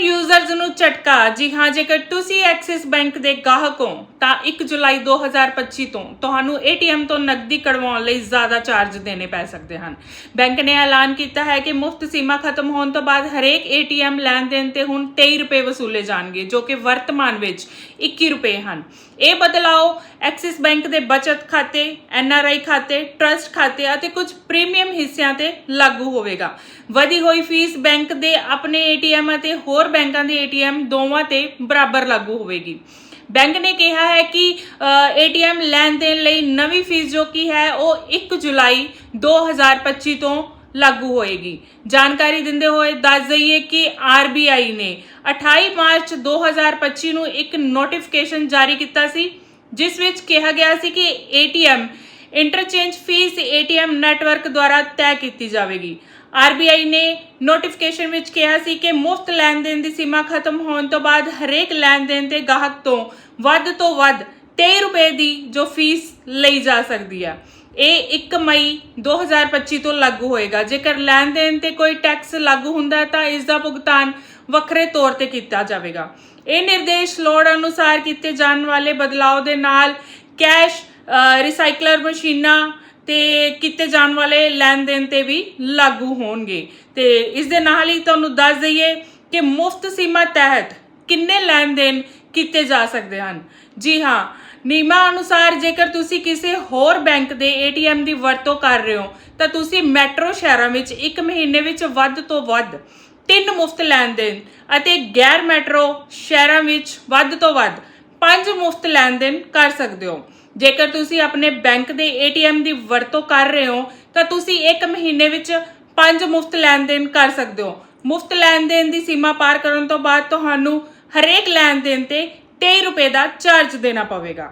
Users ਨੂੰ ਝਟਕਾ। ਜੀ ਹਾਂ, ਜੇਕਰ ਤੁਸੀਂ ਐਕਸਿਸ ਬੈਂਕ ਦੇ ਗਾਹਕ ਹੋ, ਤਾਂ 1 ਜੁਲਾਈ 2025 ਤੋਂ ਤੁਹਾਨੂੰ ATM ਤੋਂ ਨਕਦੀ ਕਢਵਾਉਣ ਲਈ ਜ਼ਿਆਦਾ ਚਾਰਜ ਦੇਣੇ ਪੈ ਸਕਦੇ ਹਨ। ਬੈਂਕ ਨੇ ਐਲਾਨ ਕੀਤਾ ਹੈ ਕਿ ਮੁਫਤ ਸੀਮਾ ਖਤਮ ਹੋਣ ਤੋਂ ਬਾਅਦ ਹਰੇਕ ATM ਲੈਣ ਦੇਣ ਤੇ ਹੁਣ 23 ਰੁਪਏ ਵਸੂਲੇ ਜਾਣਗੇ, ਜੋ ਕਿ ਵਰਤਮਾਨ ਵਿੱਚ 21 ਰੁਪਏ ਹਨ। ਇਹ ਬਦਲਾਓ ਐਕਸਿਸ ਬੈਂਕ ਦੇ ਬਚਤ ਖਾਤੇ ਐਨਆਰਆਈ ਖਾਤੇ ਟਰਸਟ ਖਾਤੇ ਅਤੇ ਕੁਝ ਪ੍ਰੀਮੀਅਮ ਹਿੱਸਿਆਂ ਤੇ ਲਾਗੂ ਹੋਵੇਗਾ। ਵਧੀ ਹੋਈ ਫੀਸ ਬੈਂਕ ਦੇ ਆਪਣੇ ਏਟੀਐਮ ਅਤੇ ਹੋਰ ਬੈਂਕਾਂ ਦੇ ਏਟੀਐਮ ਦੋਵਾਂ ਤੇ ਬਰਾਬਰ ਲਾਗੂ ਹੋਵੇਗੀ। ਬੈਂਕ ਨੇ ਕਿਹਾ ਹੈ ਕਿ ਏਟੀਐਮ ਲੈਣ ਦੇਣ ਲਈ ਨਵੀਂ ਫੀਸ ਜੋ ਕਿ ਹੈ, ਉਹ 1 ਜੁਲਾਈ 2025 ਤੋਂ ਲਾਗੂ ਹੋਏਗੀ। ਜਾਣਕਾਰੀ ਦਿੰਦੇ ਹੋਏ ਦੱਸ ਦਈਏ ਕਿ RBI ਨੇ 28 ਮਾਰਚ 2025 ਨੂੰ ਇੱਕ ਨੋਟੀਫਿਕੇਸ਼ਨ ਜਾਰੀ ਕੀਤਾ ਸੀ, ਜਿਸ ਵਿੱਚ ਕਿਹਾ ਗਿਆ ਸੀ ਕਿ ATM interchange fee ATM network ਦੁਆਰਾ ਤੈਅ ਕੀਤੀ ਜਾਵੇਗੀ। RBI ਨੇ ਨੋਟੀਫਿਕੇਸ਼ਨ ਵਿੱਚ ਕਿਹਾ ਸੀ ਕਿ ਮੁਫਤ ਲੈਣ ਦੇਣ ਦੀ ਸੀਮਾ ਖਤਮ ਹੋਣ ਤੋਂ ਬਾਅਦ ਹਰੇਕ ਲੈਣ ਦੇਣ ਤੇ ਗਾਹਕ ਤੋਂ ਵੱਧ ਤੋਂ ਵੱਧ 23 ਰੁਪਏ ਦੀ ਜੋ ਫੀਸ ਲਈ ਜਾ ਸਕਦੀ ਹੈ ਇਹ 1 ਮਈ 2025 ਤੋਂ ਲਾਗੂ ਹੋਏਗਾ। ਜੇਕਰ ਲੈਣ ਦੇਣ ਤੇ ਕੋਈ ਟੈਕਸ ਲਾਗੂ ਹੁੰਦਾ ਤਾਂ ਇਸ ਦਾ ਭੁਗਤਾਨ ਵੱਖਰੇ ਤੌਰ ਤੇ ਕੀਤਾ ਜਾਵੇਗਾ। ਇਹ ਨਿਰਦੇਸ਼ ਲੋੜ ਅਨੁਸਾਰ ਕੀਤੇ ਜਾਣ ਵਾਲੇ ਬਦਲਾਅ ਦੇ ਨਾਲ ਕੈਸ਼ ਰਿਸਾਈਕਲਰ ਮਸ਼ੀਨਾਂ ਤੇ ਕੀਤੇ ਜਾਣ ਵਾਲੇ ਲੈਣ ਦੇਣ ਤੇ ਵੀ ਲਾਗੂ ਹੋਣਗੇ। ਤੇ ਇਸ ਦੇ ਨਾਲ ਹੀ ਤੁਹਾਨੂੰ ਦੱਸ ਦਈਏ ਕਿ ਮੁਫਤ ਸੀਮਾ ਤਹਿਤ ਕਿੰਨੇ ਲੈਣ ਦੇਣ ਕੀਤੇ ਜਾ ਸਕਦੇ ਹਨ। ਜੀ ਹਾਂ, ਨਿਯਮਾਂ ਅਨੁਸਾਰ ਜੇਕਰ ਤੁਸੀਂ ਕਿਸੇ ਹੋਰ ਬੈਂਕ ਦੇ ATM ਦੀ ਵਰਤੋਂ ਕਰ ਰਹੇ ਹੋ, ਤਾਂ ਤੁਸੀਂ ਮੈਟਰੋ ਸ਼ਹਿਰਾਂ ਵਿੱਚ ਇੱਕ ਮਹੀਨੇ ਵਿੱਚ ਵੱਧ ਤੋਂ ਵੱਧ ਤਿੰਨ ਮੁਫਤ ਲੈਣ ਦੇਣ ਅਤੇ ਗੈਰ ਮੈਟਰੋ ਸ਼ਹਿਰਾਂ ਵਿੱਚ ਵੱਧ ਤੋਂ ਵੱਧ ਪੰਜ ਮੁਫਤ ਲੈਣ ਦੇਣ ਕਰ ਸਕਦੇ ਹੋ। ਜੇਕਰ ਤੁਸੀਂ ਆਪਣੇ ਬੈਂਕ ਦੇ ATM ਦੀ ਵਰਤੋਂ ਕਰ ਰਹੇ ਹੋ, ਤਾਂ ਤੁਸੀਂ ਇੱਕ ਮਹੀਨੇ ਵਿੱਚ ਪੰਜ ਮੁਫਤ ਲੈਣ ਦੇਣ ਕਰ ਸਕਦੇ ਹੋ। ਮੁਫਤ ਲੈਣ ਦੇਣ ਦੀ ਸੀਮਾ ਪਾਰ ਕਰਨ ਤੋਂ ਬਾਅਦ ਤੁਹਾਨੂੰ ਹਰੇਕ ਲੈਣ ਦੇਣ ਤੇ 23 ਰੁਪਏ ਦਾ ਚਾਰਜ ਦੇਣਾ ਪਵੇਗਾ।